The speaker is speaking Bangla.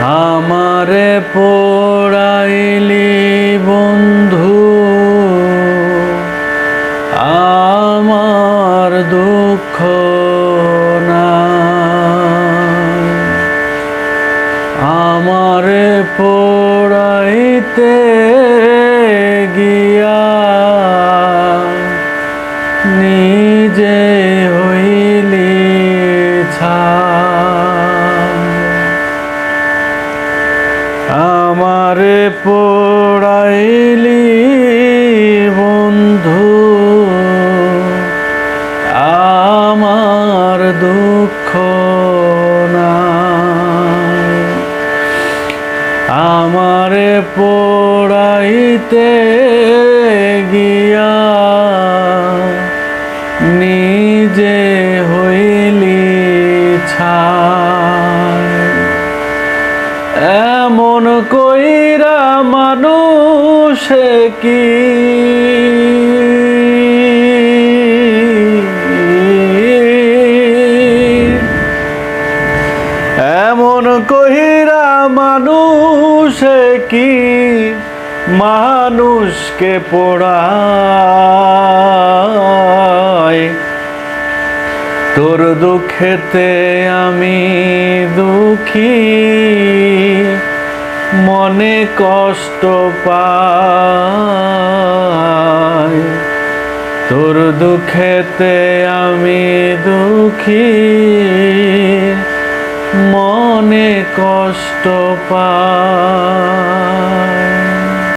আমারে পোড়াইলি বন্ধু। আমার দুঃখ নাই। আমারে পোড়াইতে গিয়া নিজে আমারে পড়াইলি বন্ধু। আমার দুঃখ আমারে পোড়াইতে গিয়া নিজে হইলি ছাই। এমন কইরা মানুষে কি? এমন কইরা মানুষে কি? মানুষকে পোড়ায়। তোর দুঃখেতে আমি দুঃখী। মনে কষ্ট পায়। তোর দুঃখেতে আমি দুঃখী। মনে কষ্ট পাই